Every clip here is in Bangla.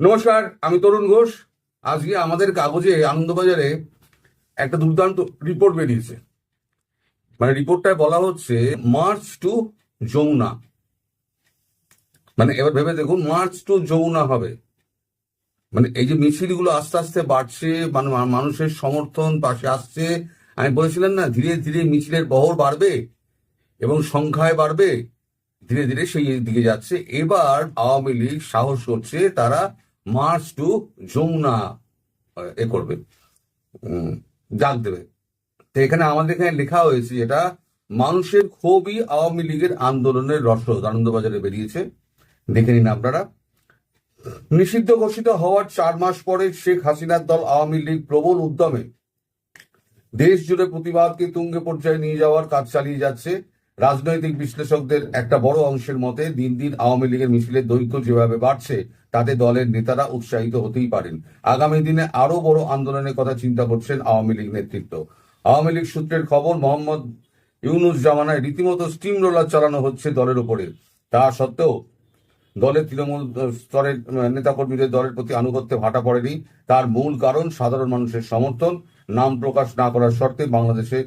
নমস্কার, আমি তরুণ ঘোষ। আজকে আমাদের কাগজে আনন্দবাজারে একটা দুর্দান্ত রিপোর্ট বেরিয়েছে। মানে রিপোর্টটায় বলা হচ্ছে, মার্চ টু যমুনা। মানে এবার ভেবে দেখুন, মার্চ টু যমুনা হবে। মানে এই যে মিছিলগুলো আস্তে আস্তে বাড়ছে মানে মানুষের সমর্থন পাশে আসছে। আমি বলেছিলাম না, ধীরে ধীরে মিছিলের বহর বাড়বে এবং সংখ্যায় বাড়বে। ধীরে ধীরে সেই দিকে যাচ্ছে। এবার আওয়ামী লীগ সাহস করছে তারা মার্চ টু যমুনা এ করবে। ডাক দেবে। তো এখানে আমাদের এখানে লেখা হয়েছে যেটা, মানুষের ক্ষোভই আওয়ামী লীগের আন্দোলনের রসদ। আনন্দবাজারে বেরিয়েছে। দেখে নিন আপনারা। নিষিদ্ধ ঘোষিত হওয়ার চার মাস পরে শেখ হাসিনার দল আওয়ামী লীগ প্রবল উদ্যমে। দেশ জুড়ে প্রতিবাদকে তুঙ্গে পর্যায়ে নিয়ে যাওয়ার কাজ চালিয়ে যাচ্ছে। রাজনৈতিক বিশ্লেষকদের একটা বড় অংশের মতে দিন দিন আওয়ামী লীগের মিছিলের দৈর্ঘ্য যেভাবে বাড়ছে, তাতে দলের নেতারা উৎসাহিত হতেই পারেন। আগামী দিনে আরও বড় আন্দোলনের কথা চিন্তা করছেন আওয়ামী লীগ নেতৃত্ব। আওয়ামী লীগ সূত্রের খবর, মোহাম্মদ ইউনুস জামানায় রীতিমতো স্টিম রোলার চালানো হচ্ছে দলের উপরে তা সত্ত্বেও দলের তৃণমূল স্তরের নেতাকর্মীদের দলের প্রতি আনুগত্যে ভাটা পড়েনি। তার মূল কারণ সাধারণ মানুষের সমর্থন। নাম প্রকাশ না করার শর্তে বাংলাদেশে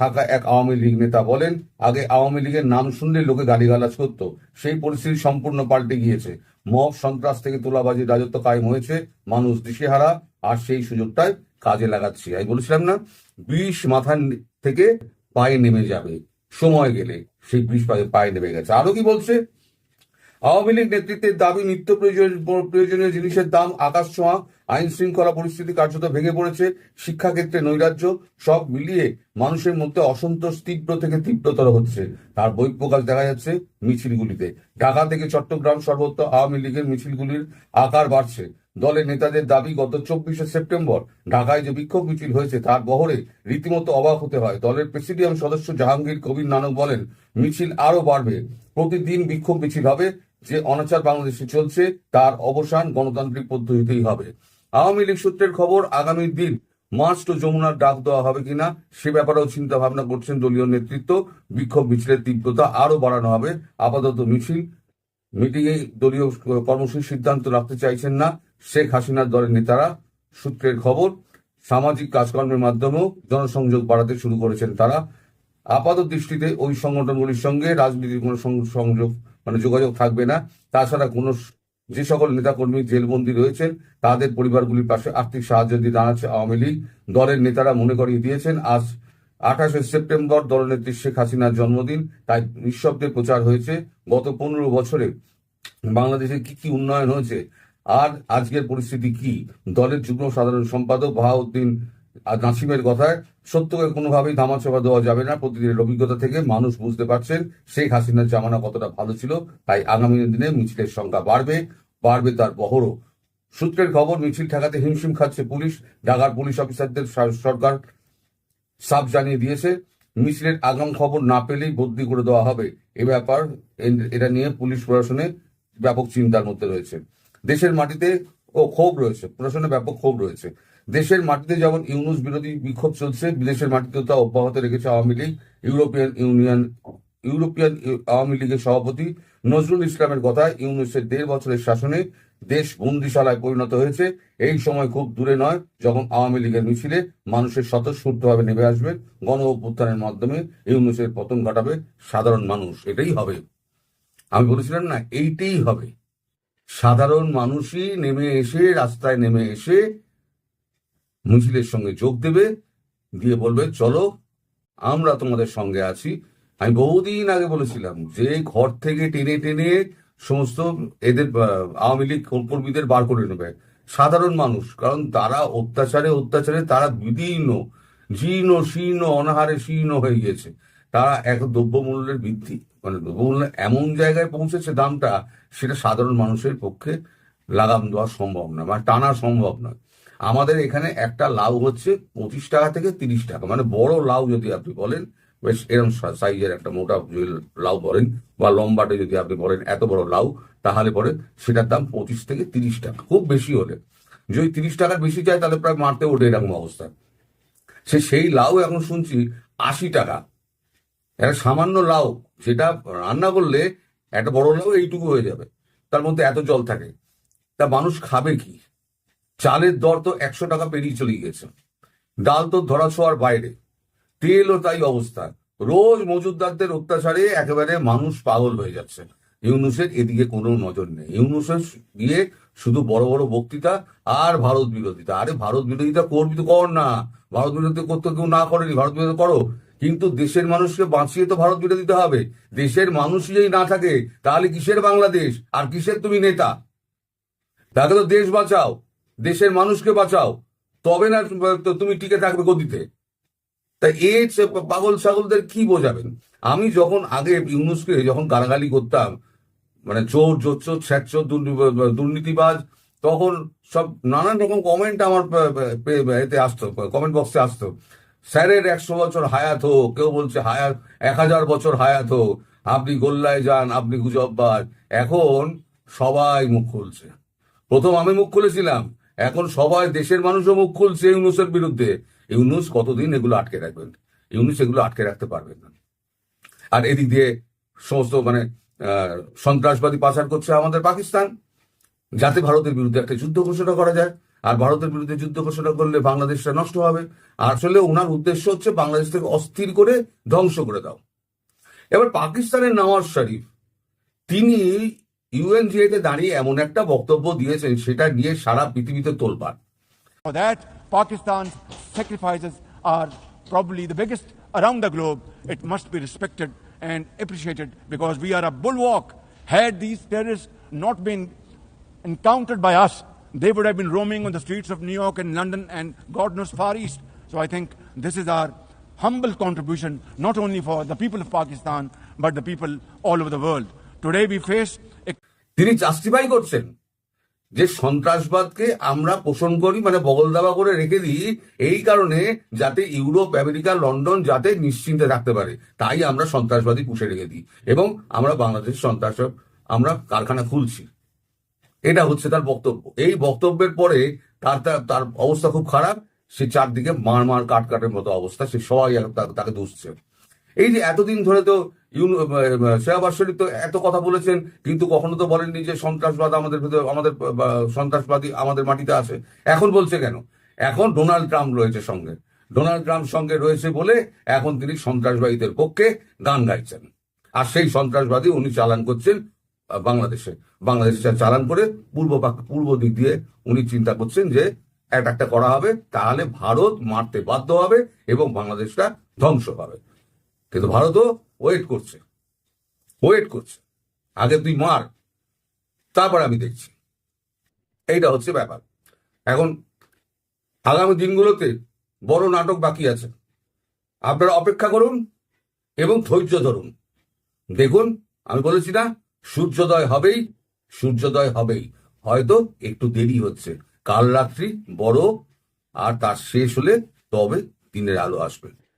থাকা এক আওয়ামী লীগ নেতা বলেন, আগে আওয়ামী লীগের নাম শুনলে লোকে গালিগালাজ করত। সেই পরিস্থিতি সম্পূর্ণ পাল্টে গিয়েছে। মব সন্ত্রাস থেকে তোলাবাজি রাজত্ব কায়েম হয়েছে, মানুষ দিশেহারা, আর সেই সুযোগটাই কাজে লাগাচ্ছি। আমি বলেছিলাম না, বিষ মাথার থেকে পায়ে নেমে যাবে। সময় গেলে সেই বিষ পায়ে পায়ে নেমে গেছে। আরও কি বলছে? আওয়ামী লীগ নেতৃত্বের দাবি নিত্য প্রয়োজন- প্রয়োজনীয় জিনিসের দাম, আকাশ ছোঁয়া, আইন শৃঙ্খলা পরিস্থিতি কার্যত ভেঙে পড়েছে, শিক্ষাক্ষেত্রে নৈরাজ্য, সব মিলিয়ে মানুষের মধ্যে অসন্তোষ তীব্র থেকে তীব্রতর হচ্ছে। তার বহিঃপ্রকাশ দেখা যাচ্ছে মিছিলগুলিতে। ঢাকা থেকে চট্টগ্রাম সর্বত্র আওয়ামী লীগের মিছিলগুলির আকার বাড়ছে। দলের নেতাদের দাবি, গত চব্বিশে সেপ্টেম্বর ঢাকায় যে বিক্ষোভ মিছিল হয়েছে, তার বহরে রীতিমতো অবাক হতে হয়। দলের প্রেসিডিয়াম সদস্য জাহাঙ্গীর কবির নানক বলেন, মিছিল আরও বাড়বে। প্রতিদিন বিক্ষোভ মিছিল হবে। যে অনাচার বাংলাদেশে চলছে, তার অবসান গণতান্ত্রিক পদ্ধতিতেই হবে। আওয়ামী লীগ সূত্রের খবর, আগামী দিন মার্চ টু যমুনার ডাক দেওয়া হবে কিনা, সে ব্যাপারেও চিন্তা ভাবনা করছেন দলীয় নেতৃত্ব। বিক্ষোভ মিছিলের তীব্রতা আরও বাড়ানো হবে। আপাতত মিছিল, মিটিংয়ে দলীয় কর্মসূচির সিদ্ধান্ত রাখতে চাইছেন না শেখ হাসিনার দলের নেতারা, সূত্রের খবর। সামাজিক কাজকর্মের মাধ্যমেও জনসংযোগ বাড়াতে শুরু করেছেন তারা। আপাত দৃষ্টিতে ওই সংগঠনগুলির সঙ্গে রাজনীতির কোনো সংযোগ মানে যোগাযোগ থাকবে না। তাছাড়া কোনো যে সকল নেতাকর্মী জেলবন্দী রয়েছেন, তাদের পরিবারগুলির পাশে আর্থিক সাহায্য দিয়ে দাঁড়াচ্ছে আওয়ামী লীগ। দলের নেতারা মনে করিয়ে দিয়েছেন, আজ আঠাশে সেপ্টেম্বর দলনেত্রী শেখ হাসিনার জন্মদিন। তাই নিঃশব্দে প্রচার হয়েছে। গত পনেরো বছরে বাংলাদেশে কি কি উন্নয়ন হয়েছে? আর আজকের পরিস্থিতি কি? দলের যুগ্ম সাধারণ সম্পাদক বাহাউদ্দিন আর নাসিমের কথায় সত্যকে কোনোভাবেই ধামাচাপা দেওয়া যাবে না। প্রতিদিনের অভিজ্ঞতা থেকে মানুষ বুঝতে পারছেন শেখ হাসিনার জামানা কতটা ভালো ছিল। তাই আগামী দিনে মিছিলের সংখ্যা বাড়বে বাড়বে তার বহরও। সূত্রের খবর, মিছিল ঠেকাতে হিমশিম খাচ্ছে পুলিশ। ঢাকার পুলিশ অফিসারদের সরকার সাফ জানিয়ে দিয়েছে। মিছিলের আগাম খবর না পেলেই বদলি করে দেওয়া হবে। এ ব্যাপার এটা নিয়ে পুলিশ প্রশাসনে ব্যাপক চিন্তার মধ্যে রয়েছে। দেশের মাটিতে ও ক্ষোভ রয়েছে। প্রশাসনে ব্যাপক ক্ষোভ রয়েছে। দেশের মাটিতে যেমন ইউনুস বিরোধী বিক্ষোভ চলছে, বিদেশের মাটিতে তা অব্যাহত রেখেছে Awami League, European Union, European Awami লীগের সভাপতি নজরুল ইসলামের কথায় ইউনুসের দেড় বছরের শাসনে দেশ বন্দিশালায় পরিণত হয়েছে। এই সময় খুব দূরে নয়, যখন আওয়ামী লীগের মিছিলে মানুষের স্বতঃস্ফূর্তভাবে নেমে আসবে, গণ অভ্যুত্থানের মাধ্যমে ইউনুসের পতন ঘটাবে সাধারণ মানুষ, এটাই হবে। আমি বলেছিলাম না, এইটাই হবে। সাধারণ মানুষই নেমে এসে, রাস্তায় নেমে এসে মিছিলের সঙ্গে যোগ দেবে দিয়ে বলবে, চলো, আমরা তোমাদের সঙ্গে আছি। আমি বহুদিন আগে বলেছিলাম যে ঘর থেকে টেনে টেনে সমস্ত এদের আওয়ামী লীগ কর্মীদের বার করে নেবে। সাধারণ মানুষ, কারণ তারা অত্যাচারে অত্যাচারে তারা বিদীর্ণ, জীর্ণ, শীর্ণ, অনাহারে শীর্ণ হয়ে গিয়েছে। তারা এক দ্রব্যমূল্যের বৃদ্ধি মানে দ্রব্যমূল্য এমন জায়গায় পৌঁছেছে দামটা, সেটা সাধারণ মানুষের পক্ষে লাগাম দেওয়া সম্ভব নয় মানে টানা সম্ভব নয়। আমাদের এখানে একটা লাউ হচ্ছে পঁচিশ টাকা থেকে তিরিশ টাকা। মানে বড় লাউ যদি আপনি বলেন, বেশ এরকম সাইজের একটা মোটা লাউ বলেন, বা লম্বাটে যদি আপনি বলেন এত বড় লাউ, তাহলে পরে সেটার দাম পঁচিশ থেকে তিরিশ টাকা। খুব বেশি হলে। যদি তিরিশ টাকার বেশি চায় তাহলে প্রায় মারতে ওঠে এরকম অবস্থা। সে সেই লাউ এখন শুনছি আশি টাকা। একটা সামান্য লাউ, যেটা রান্না করলে একটা বড় লাউ এইটুকু হয়ে যাবে। তার মধ্যে এত জল থাকে। তা মানুষ খাবে কি? চালের দর তো একশো টাকা পেরিয়ে চলে গিয়েছে ডাল তো ধরা ছোঁয়ার বাইরে। তেলও তাই অবস্থা। রোজ মজুদদারদের অত্যাচারে একেবারে মানুষ পাগল হয়ে যাচ্ছে। ইউনুসের এদিকে কোনো নজর নেই। ইউনুসের গিয়ে শুধু বড় বড় বক্তৃতা আর ভারত বিরোধিতা। আরে ভারত বিরোধিতা করবি তো কর না। ভারত বিরোধিতা করতে কেউ না করেনি। ভারত বিরোধিতা করো। কিন্তু দেশের মানুষকে বাঁচিয়ে তো ভারত বিরোধিতা হবে। দেশের মানুষ যদি না থাকে, তাহলে কিসের বাংলাদেশ? আর কিসের তুমি নেতা? তাকে তো দেশ বাঁচাও। দেশের মানুষকে বাঁচাও। তবে না, তো তুমি টিকে থাকবে গদিতে। তাই এ পাগল ছাগলদের কি বোঝাবেন? আমি যখন আগে ইউনুসকে যখন গালাগালি করতাম মানে চোর, জোচ্চোর ছ্যাচোর দুর্নীতিবাজ, তখন সব নানান রকম কমেন্ট আমার এতে আসতো কমেন্ট বক্সে আসতো। স্যারের একশো বছর হায়াত হোক, কেউ বলছে হায়াত, এক হাজার বছর হায়াত হোক, আপনি গোল্লায় যান, আপনি গুজববাজ এখন সবাই মুখ খুলছে। প্রথম আমি মুখ খুলেছিলাম। এখন সবাই দেশের মানুষও মুখ খুলছে ইউনুসের বিরুদ্ধে। ইউনুস কতদিন এগুলো আটকে রাখবেন? ইউনুস এগুলো আটকে রাখতে পারবেন না। আর এদিক দিয়ে সমস্ত মানে সন্ত্রাসবাদী পাচার করছে আমাদের পাকিস্তান। যাতে ভারতের বিরুদ্ধে একটা যুদ্ধ ঘোষণা করা যায়। আর ভারতের বিরুদ্ধে যুদ্ধ ঘোষণা করলে বাংলাদেশটা নষ্ট হবে। আসলে ওনার উদ্দেশ্য হচ্ছে বাংলাদেশ থেকে অস্থির করে ধ্বংস করে দাও। এবার পাকিস্তানের নওয়াজ শরীফ, তিনি ইউএনজিএতে দাঁড়িয়ে এমন একটা বক্তব্য দিয়েছেন সেটা নিয়ে সারা পৃথিবীতে তোলপাড় that, Pakistan's sacrifices are probably the biggest around the globe. It must be respected and appreciated because we are a bulwark. Had these terrorists not been encountered by us, they would have been roaming on the streets of New York and London and God knows. So I think this is our humble contribution, not only for the people of Pakistan, but the people all over the world. তিনি জাস্টিফাই করছেন যে সন্ত্রাসবাদকে আমরা পোষণ করি মানে বগল দাবা করে রেখে দিই, এই কারণে যাতে ইউরোপ, আমেরিকা, লন্ডন যাতে নিশ্চিন্তে থাকতে পারে। তাই আমরা সন্ত্রাসবাদী পুষে রেখে দিই এবং আমরা বাংলাদেশ সন্ত্রাস আমরা কারখানা খুলছি। এটা হচ্ছে তার বক্তব্য। এই বক্তব্যের পরে তার, তার- তার অবস্থা খুব খারাপ। সে চারদিকে মার মার কাট কাটের মতো অবস্থা। সে সবাই তাকে দুষছে। এই যে এতদিন ধরে তো শরীফ তো এত কথা বলেছেন, কিন্তু কখনো তো বলেননি যে সন্ত্রাসবাদ আমাদের ভিতরে, আমাদের সন্ত্রাসবাদী আমাদের মাটিতে আছে। এখন বলছে কেন? এখন ডোনাল্ড ট্রাম্প রয়েছে সঙ্গে। ডোনাল্ড ট্রাম্প সঙ্গে রয়েছে বলে এখন তিনি সন্ত্রাসবাদীদের পক্ষে গান গাইছেন। আর সেই সন্ত্রাসবাদী উনি চালান করছেন বাংলাদেশে। বাংলাদেশে চালান করে পূর্ব পূর্ব দিক দিয়ে উনি চিন্তা করছেন যে অ্যাটাকটা করা হবে, তাহলে ভারত মারতে বাধ্য হবে এবং বাংলাদেশটা ধ্বংস হবে। কিন্তু ভারতও ওয়েট করছে। ওয়েট করছে। আগে তুই মার, তারপর আমি দেখছি। এইটা হচ্ছে ব্যাপার। এখন আগামী দিনগুলোতে বড় নাটক বাকি আছে। আপনারা অপেক্ষা করুন এবং ধৈর্য ধরুন। দেখুন, আমি বলেছি না, সূর্যোদয় হবেই সূর্যোদয় হবেই। হয়তো একটু দেরি হচ্ছে। কাল রাত্রি বড়, আর তার শেষ হলে তবে দিনের আলো আসবে।